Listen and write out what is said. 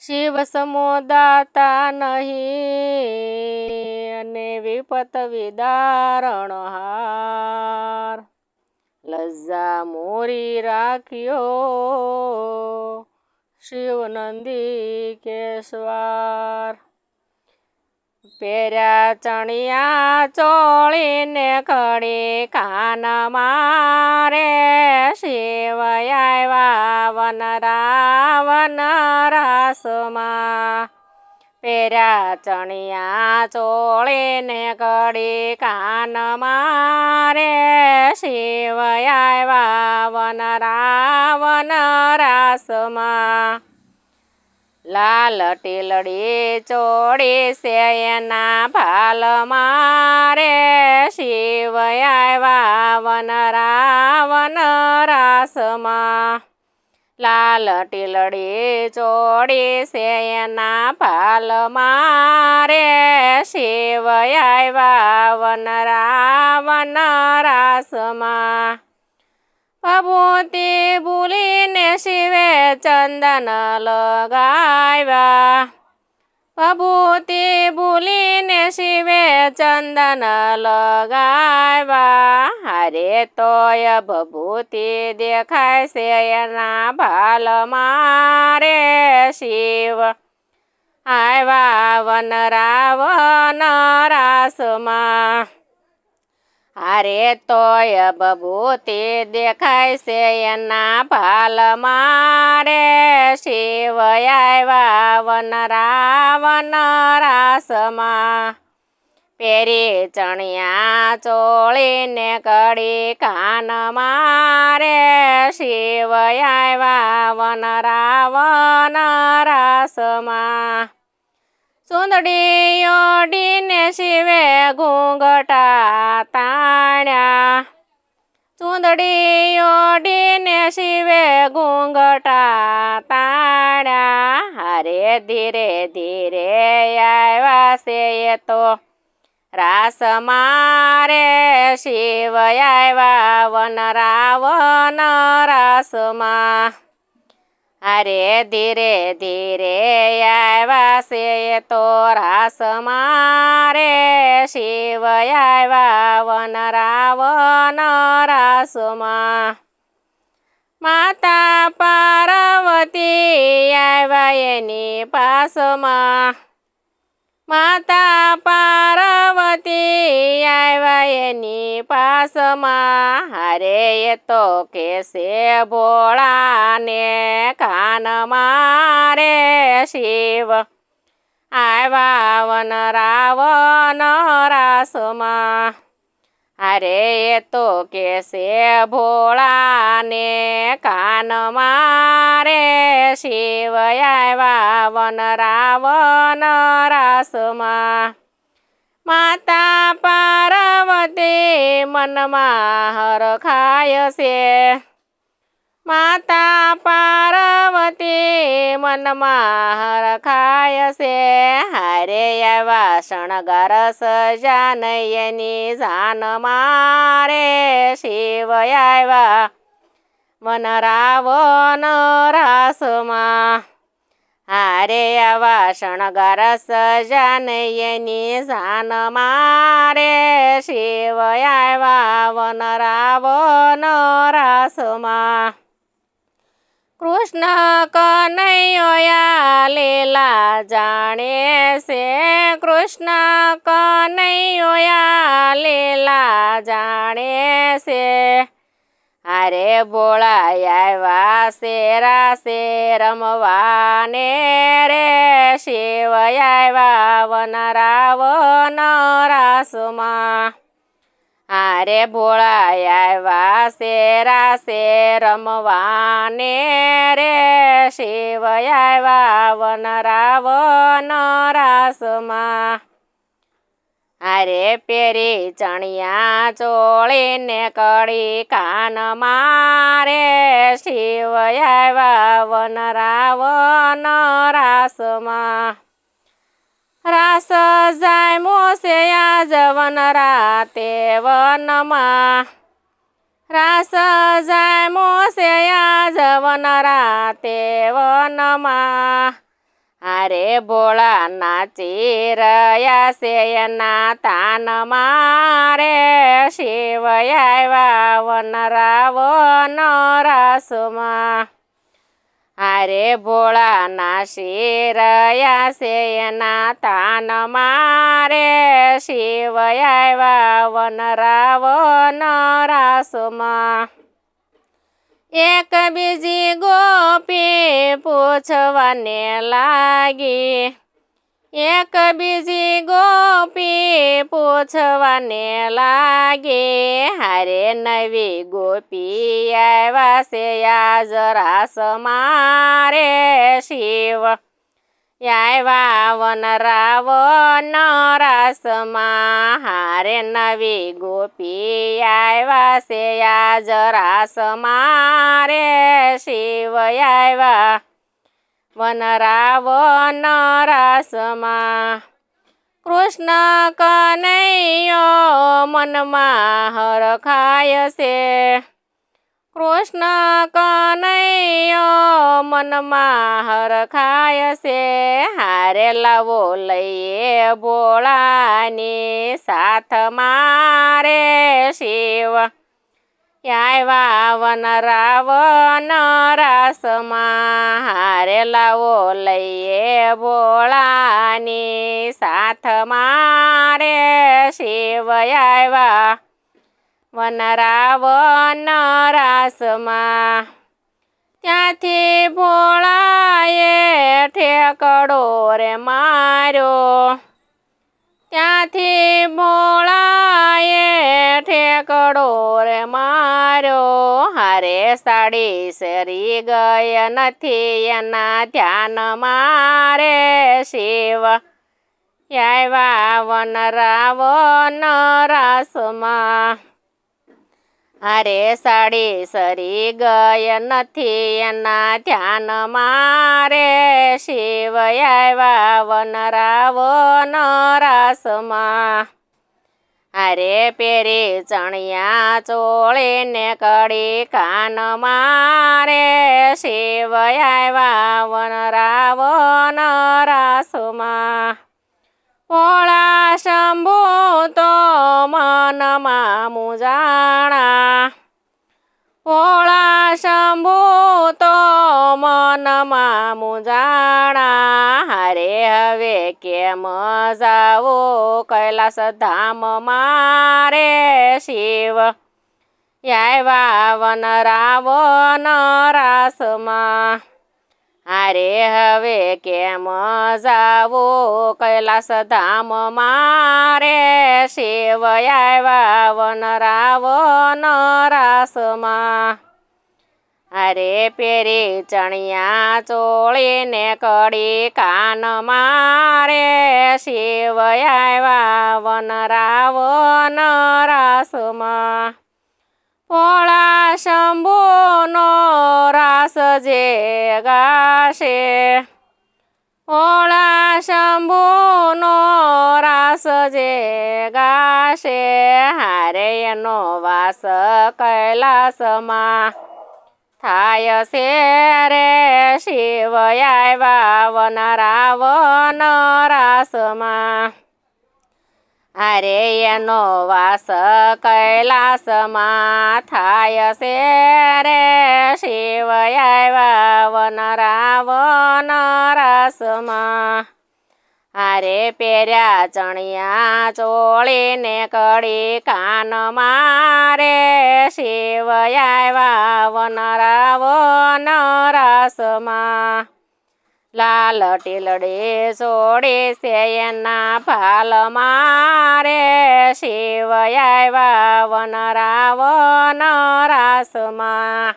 શિવ સમોદાતા નહીં અને વિપત વિદારણ હાર. લજ્જા મોરી રાખ્યો શિવ નંદી કેશવાર. પહેર્યા ચણિયા ચોળીને ખડી કાન મારે શિવ આવ્યા વન રાવન રાસમાં. પેર્યા ચણિયા ચોળીને કડી કાન મારે શિવ આવ્યા વન રાવન રાસમાં. લાલ ટીલડી ચોડી છે એના ભાલ મારે. શિવ આવ્યા વન રાવન રાસમાં. લાલ ટીલડી ચોડી છે એના ભાલ મારે. શિવ આવ્યા વન રાવન રાસમાં. ભભૂતિ ચંદન લગાવ્યા ભભૂતિ ભૂલીને શિવે ચંદન લગાવ્યા હરે તોય ભભૂતિ દેખાય છે એના ભાલ મારે શિવ આવ્યા વન રાવન રાસમાં અરે તોય બબૂતી દેખાય છે એના ભાલ મારે શિવ આવ્યા વન રાવન પેરી ચણિયા ચોળીને કડી કાન મારે. શિવ આવ્યા વન રાવન સુંદડી ઓડીને શિવે ઘૂંઘટા તાણ્યા. સુંદડી ઓડીને શિવે ઘૂંઘટા તાણ્યા. હરે ધીરે ધીરે આવ્યા છે એ તો. રાસ મારે શિવ આવ્યા વન રાવણ રાસમાં. અરે ધીરે ધીરે આવ્યા છે તો રાસ મારે. શિવ આવ્યા વન રાવન રાસમાં. માતા પાર્વતી આવ્યા એની પાસમાં. માતા પાર્વતી આવ્યા એની પાસમાં. હરે એ તો કેસે ભોળાને કાન મારે શિવ. આવ્યા વન રાવન રાસમાં. અરે, એ તો કેસે ભોળાને કાન મારે, શિવ આવ્યા વન રાવન રાસમાં. માતા પાર્વતી મનમાં હરખાય છે. માતા પાર્વતી, મનમાં હરખાય છે. હારે એવા શણગાર સજાનયની જાન મારે શિવ આવ્યા મન રાવન રાસમાં. હારે આવા શણગાર સજાનયની જાન મારે શિવ આવ્યા વન રાવન રાસમાં. કૃષ્ણ કનૈયા લીલા જાણે છે. કૃષ્ણ કનૈયા લીલા જાણે છે. અરે બોળા આવ્યા શેરા શે રમવાને રે. શિવયા વનરાવ વન રાસમાં આવ્યા શેરા શે રમવાને રે. શિવ આવ્યા વન રાવન રાસમાં. અરે પેરી ચણિયા ચોળીને કળી કાન મારે. શિવ આવ્યા વન રાવન રાસમાં રાસ જાય મોસે આજ વન રાતે વનમાં રાસ જાય મોસે આજ વન રાતે વનમાં અરે ભોળા નાચી રહ્યા છે એના તાન મારે શિવ આવ્યા વનરાવો અરે ભોળા નાસી રહ્યા છે એના તાન મારે. શિવ આવ્યા વનરાવો નરાસમાં એક બીજી ગોપી પૂછવાને લાગી. एक बिजी गोपी पुछवने लागे हरे नवी गोपी आइवासे आज रास मारे शिव। यायवावन रावन रासमा हारे नवी गोपी आइवासे आज रास मारे शिव आइवा શિવ રાસમાં. કૃષ્ણ કનૈયો મનમાં હરખાય છે. કૃષ્ણ કનૈયો મનમાં હરખાય છે. હારે લાવો લઈએ ભોળાની, સાથ મારે શિવ. આવ્યા વનરાવન રાસમાં હારે લાવો લઈએ ભોળાની સાથ મારે શિવ આવ્યા વનરાવન રાસમાં ત્યાંથી ભોળાએ ઠેકડો રે માર્યો. ત્યાંથી ભોળાએ ઠેકડો રે માર્યો. હારે સાડી સરી ગય નથી, એના ધ્યાન મારે શિવ. આવ્યા વનરાવન રાસમાં. અરે સાડી સરી ગય નથી, એના ધ્યાન મારે શિવ. આવ્યા વનરાવો નરાસમાં અરે પેરી ચણિયા ચોળીને કડી કાન મારે શિવ આવ્યા વનરાવો નરાસમાં પોળા શંભુ તો મનમાં મુજાણા. ભોળા શંભુ તો મનમાં મુજાણા હારે હવે કેમ જાવો કૈલાસ ધામ મારે શિવ આવ્યા વનરાવો નરાસમાં અરે હવે કેમ જાવો? કૈલાસ ધામ મારે શિવ આવ્યા વનરાવો નરાસમાં. અરે પેરી ચણિયા ચોળીને કડી કાન મારે શિવ આવ્યા ન નરાસમાં. ભોળા શંભુનો રાસ જે ગાશે. ભોળા શંભુનો રાસ જે ગાશે. હારે એનો વાસ કૈલાસમાં. થાય છે રે શિવ આવ્યા વનરાવન રાસમાં અરે એનો વાસ કૈલાસમાં થાય છે રે. શિવ આવ્યા વનરાવન રાસમાં. અરે પેર્યા ચણિયા ચોળીને કડી કાન મારે. શિવ આવ્યા વનરાવન રાસમાં. લાલ ટીલડે છોડે છે એના ફાલ મારે. શિવ આવ્યા વનરાવન રાસમાં.